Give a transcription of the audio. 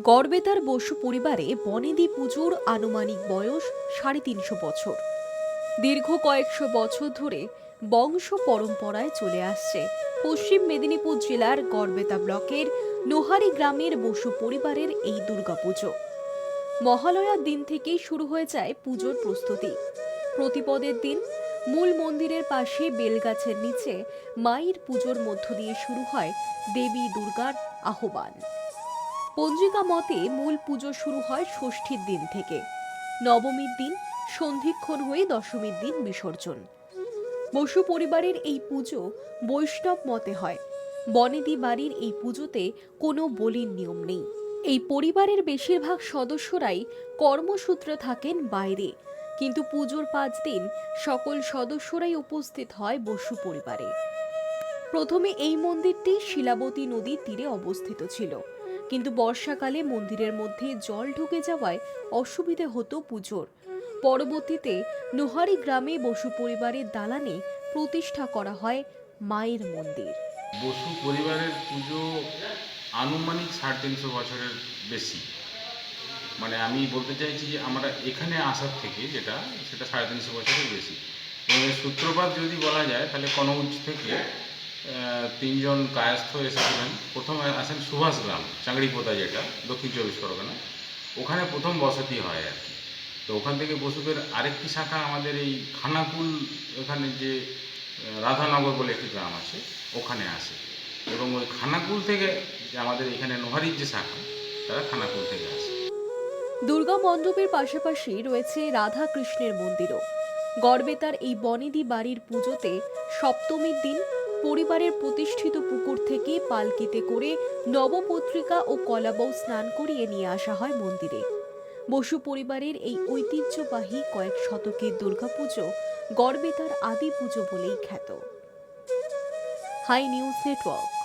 গড়বেতার বসু পরিবারে বনেদি পুজোর আনুমানিক বয়স সাড়ে তিনশো বছর। দীর্ঘ কয়েকশো বছর ধরে বংশ পরম্পরায় চলে আসছে পশ্চিম মেদিনীপুর জেলার গড়বেতা ব্লকের নোহারি গ্রামের বসু পরিবারের এই দুর্গাপুজো মহালয়ার দিন থেকেই শুরু হয়ে যায় পুজোর প্রস্তুতি। প্রতিপদের দিন মূল মন্দিরের পাশে বেলগাছের নিচে মায়ের পুজোর মধ্য দিয়ে শুরু হয় দেবী দুর্গার আহ্বান। পঞ্জিকা মতে মূল পুজো শুরু হয় ষষ্ঠীর দিন থেকে। নবমীর দিন সন্ধিক্ষণ হয়ে দশমীর দিন বিসর্জন। বসু পরিবারের এই পুজো বৈষ্ণব মতে হয়। বনেদি বাড়ির এই পুজোতে কোনো বলির নিয়ম নেই। এই পরিবারের বেশিরভাগ সদস্যরাই কর্মসূত্রে থাকেন বাইরে। কিন্তু পুজোর পাঁচ দিন সকল সদস্যরাই উপস্থিত হয় বসু পরিবারে। প্রথমে এই মন্দিরটি শিলাবতী নদীর তীরে অবস্থিত ছিল। কিন্তু বর্ষাকালে মন্দিরের মধ্যে জল ঢুকে যাওয়ায় অসুবিধে হতো পুজোর। পরবর্তীতে নোহারি গ্রামে বসু পরিবারের দালানে প্রতিষ্ঠা করা হয় মায়ের মন্দির। বসু পরিবারের পুজো আনুমানিক সাড়ে তিনশো বছরের বেশি। মানে আমি বলতে চাইছি যে আমরা এখানে আসার থেকে যেটা, সেটা সাড়ে তিনশো বছরের বেশি। সূত্রপাত যদি বলা যায়, তাহলে কনৌজ থেকে তিনজন কায়স্থ এসেছিলেন। প্রথমে আসেন সুভাষ গ্রাম, চাংড়িপোতা যেটা, দক্ষিণ চব্বিশ পরগনা। ওখানে প্রথম বসতি হয় আর কি। তো ওখান থেকে বসুদের আরেকটি শাখা আমাদের এই খানাকুল এখানে যে রাধানগর বলে একটি গ্রাম আছে, ওখানে আসে। এবং ওই খানাকুল থেকে যে আমাদের এখানে নোহারির যে শাখা, তারা খানাকুল থেকে আসে। দুর্গা মণ্ডপের পাশাপাশি রয়েছে রাধা কৃষ্ণের মন্দিরও। গড়বেতার এই বনেদি বাড়ির পুজোতে সপ্তমীর দিন পরিবারের প্রতিষ্ঠিত পুকুর থেকে পালকিতে করে নবপত্রিকা ও কলাবউ স্নান করিয়ে নিয়ে আসা হয় মন্দিরে। বসু পরিবারের এই ঐতিহ্যবাহী কয়েক শতকের দুর্গাপুজো গড়বেতার আদি পুজো বলেই খ্যাত। High news network.